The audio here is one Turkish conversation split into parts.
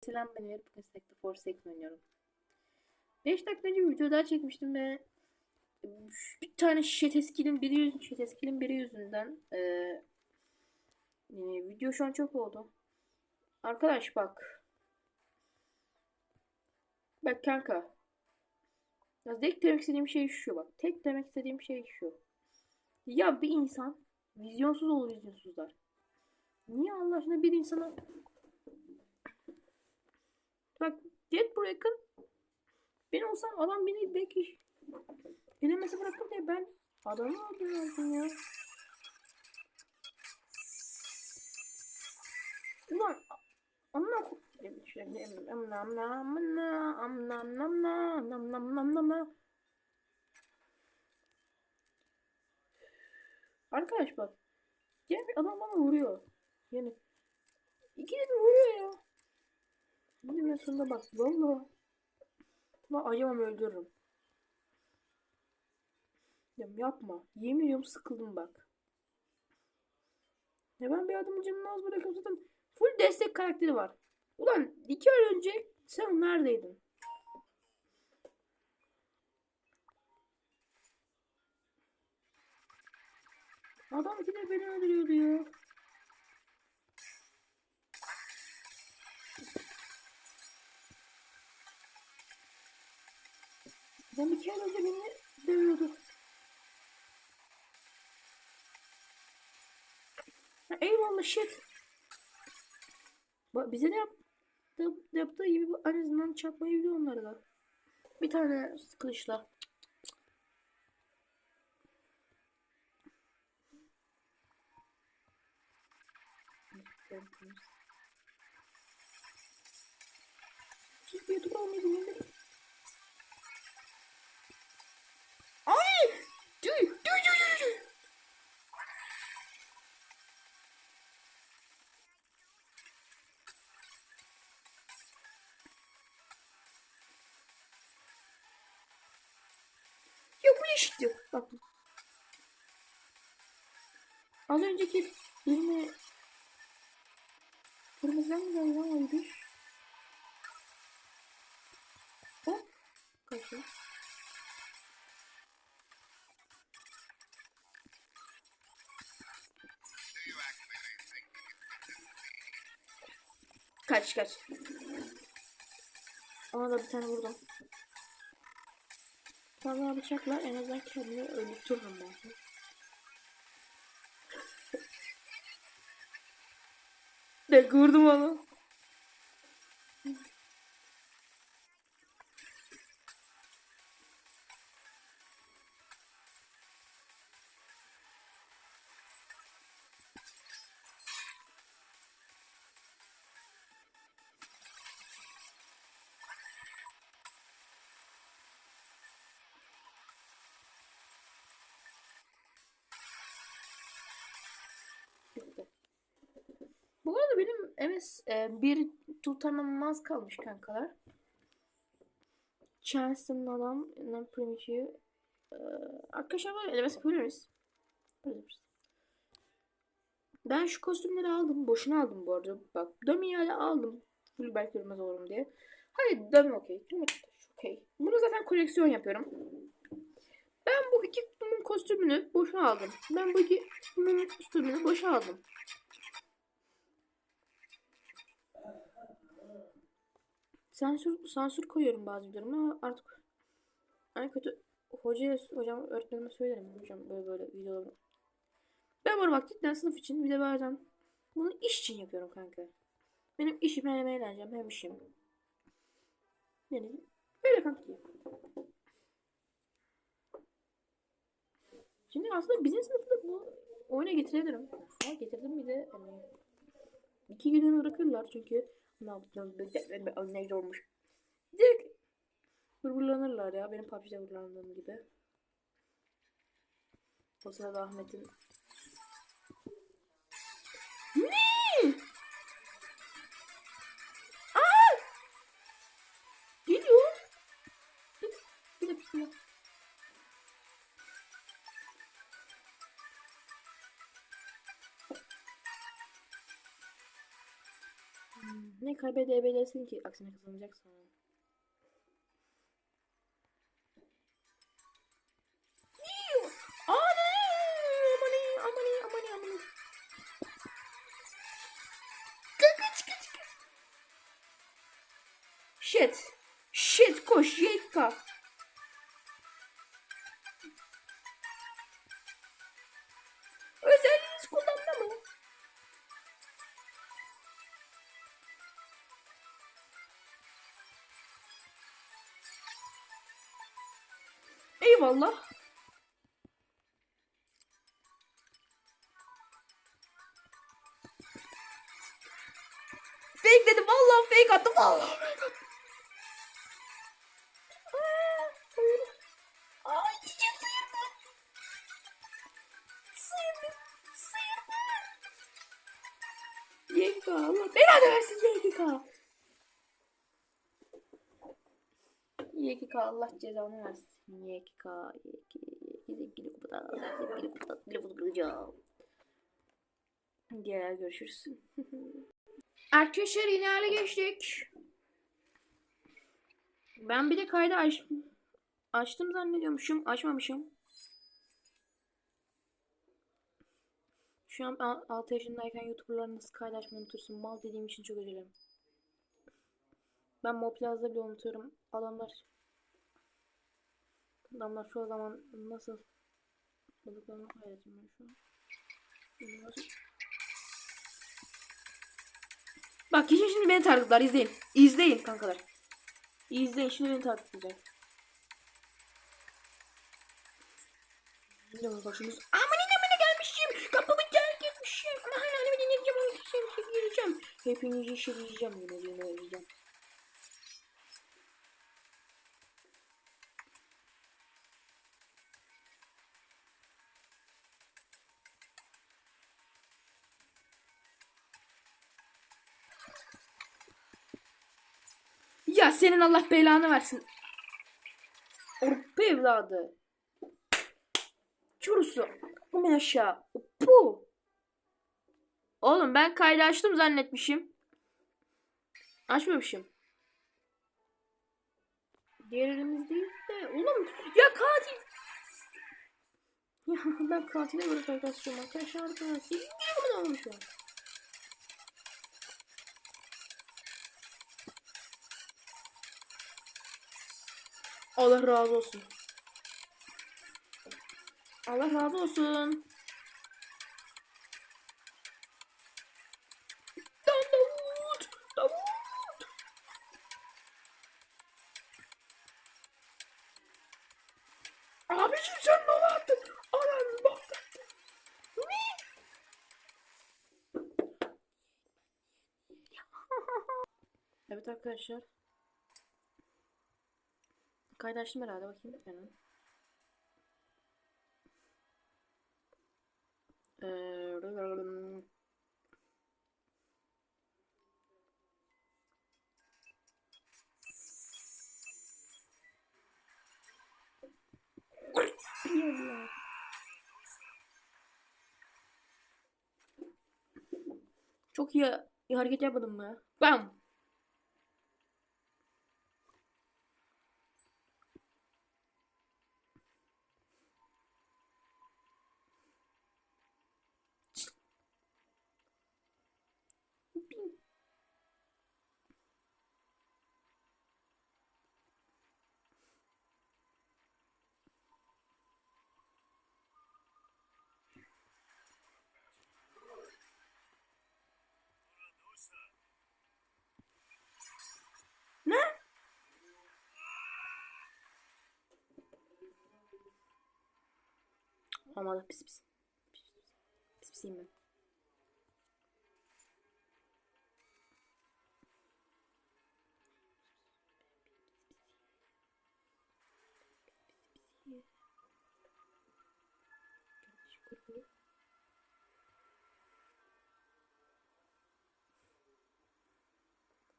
Selam ben Elif. Bugün Stack'ta Forsaken oynuyorum. 5 dakika önce bir video daha çekmiştim ve bir tane şişe teskilin biri yüzünden, şişe teskilin biri yüzünden eee, yani video şu an çok oldu. Arkadaş bak. Bak kanka. Ya tek demek istediğim şey şu bak. Tek demek istediğim şey şu. Ya bir insan vizyonsuz olur vizyonsuzlar. Niye Allah aşkına bir insana Bak Jet bırakın. Ben olsam adam beni belki elemesi bırakır diye ben adamı öldürüyorum ya. Ulan amına ko- Am nam nam na am nam nam na nam nam nam nam na. Arkadaş bak. Diğer bir adam bana vuruyor. Yani ikide bir vuruyor ya. Benim sonunda bak valla. Lan acımam öldürürüm. Ya yapma. Yemin ediyorum sıkıldım bak. Ya ben bir adamın canını az bırakıyorum zaten full destek karakteri var. Ulan iki ay önce sen neredeydin? Adam de beni öldürüyordu ya. Ben bir kere önce beni dövüyordu. Eyvallah şef. Bak bize de yap, yap- yaptığı gibi en azından çakmayı biliyor onları da. Bir tane kılıçla. Siz bir YouTube olmayı bilmiyorum. Ya bu ne işitti? Bak. Az önceki birini kırmızıdan mı geldi lan oydu? Hop. Kaçıyor. Kaç kaç. Ona da bir tane vurdum. Vallahi bıçakla en azından kendimi öldürürüm ben. Ne vurdum onu. Bitti. Bu arada benim MS e, bir tutanılmaz kalmış kankalar. Chance'ın adam non primitive e, arkadaşlar böyle MS yapabiliriz. Ben şu kostümleri aldım. Boşuna aldım bu arada. Bak Damia'yı aldım. Full belki görmez olurum diye. Hayır Dami okey. Dami okey. Bunu zaten koleksiyon yapıyorum. Ben bu iki kutumun kostümünü boşa aldım. Ben bu iki kutumun kostümünü boşa aldım. Sansür, sansür koyuyorum bazı videolarıma artık en kötü hocaya, hocam öğretmenime söylerim hocam böyle böyle videolarımı. Ben bunu bak cidden sınıf için bir de bazen bunu iş için yapıyorum kanka. Benim işim hem eğlencem hem işim. Yani böyle kanki. Şimdi aslında bizim sınıfta bu oyuna getirebilirim. Ha getirdim bir de hani iki günü bırakırlar çünkü ne yapacağım ne olmuş. Direkt vurgulanırlar ya benim PUBG'de vurgulandığım gibi. O sırada Ahmet'in Ne? Ne kaybedebilirsin ki aksine kazanacaksın. Eyvallah. Fake dedim vallahi fake attım vallahi Allah cezanı versin. YK YK Zevkili kupada. Zevkili kupada. Telefonu kıracağım. Diğer görüşürüz. Arkadaşlar yine hale geçtik. Ben bir de kaydı aç açtım zannediyormuşum. Açmamışım. Şu an 6 yaşındayken YouTuber'lar nasıl kaydı açmayı unutursun? Mal dediğim için çok özür dilerim. Ben Moplaz'da bile unutuyorum. Adamlar Adamlar şu zaman nasıl balıklarını paylaşım ben şu an. Bak kişi şimdi beni targetlar izleyin. İzleyin kankalar. İzleyin şimdi beni targetlayacak. Yine başımız. Aman inamına gelmişim. Kapımı terk etmişim. Ama hala annemi dinleyeceğim. Onu gideceğim. Şimdi gireceğim. Hepinizi. Yine yine senin Allah belanı versin. Orpa evladı. Çurusu. Bu aşağı. Bu. Oğlum ben kaydı açtım zannetmişim. Açmamışım. Diğer elimiz değil de. Oğlum ya katil. Ya ben katile kaydı açıyorum arkadaşlar. Arkadaşlar. Silmiyorum ne olmuş Allah razı olsun. Allah razı olsun. Davut! Davut! Abiciğim sen ne yaptın? Anam bak. Evet arkadaşlar. Kaydaştım herhalde bakayım hemen. Ee, Çok iyi, iyi hareket yapmadım mı? Bam! Ne? Pis pis. Pis pis pisiyim ben.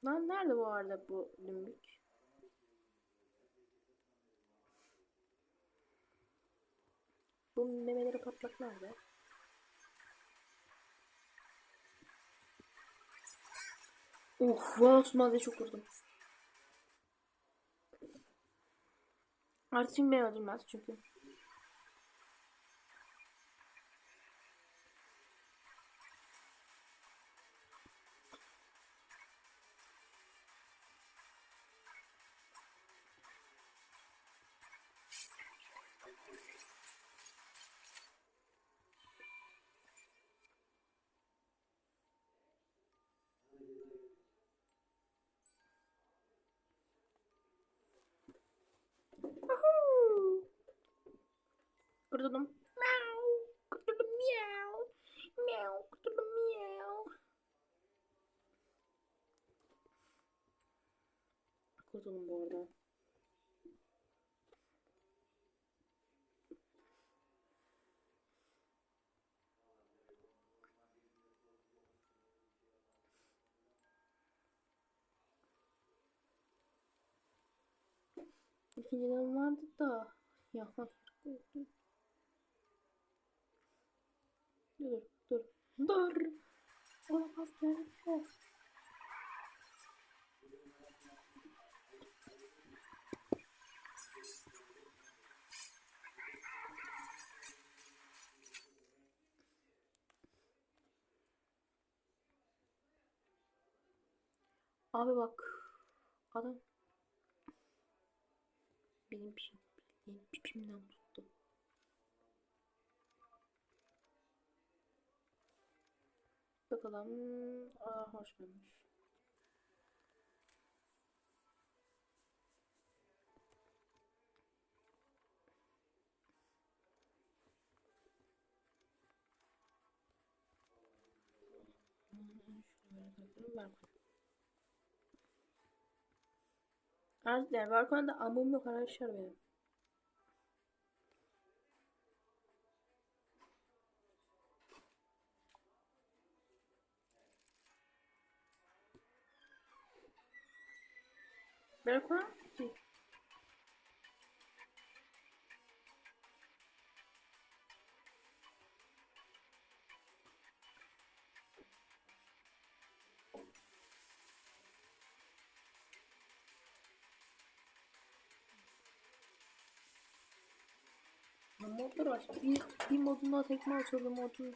Lan nerede bu arada bu dümbük? Bu memeleri patlak nerede? Of valla tutmaz çok vurdum. Artık beni öldürmez çünkü. Kurtuldum. Miau. Kurtuldum miau. Miau. Kurtuldum miau. Kurtuldum bu arada. İkinciden vardı da. Ya hayır. Dur dur. Dur. Olamaz gelme. Abi bak. Adam benim pipim, benim pipimden tuttu. Bakalım. Aa, hoşlanmış. Artık yani balkonda amım yok arkadaşlar benim. Balkon? Değil. Ya modlar var. Bir, bir modunda tekme atıyordu modun.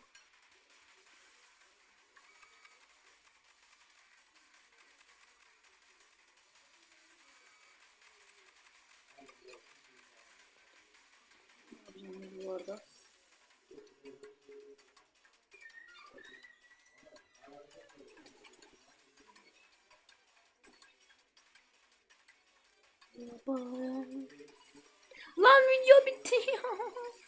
Bye.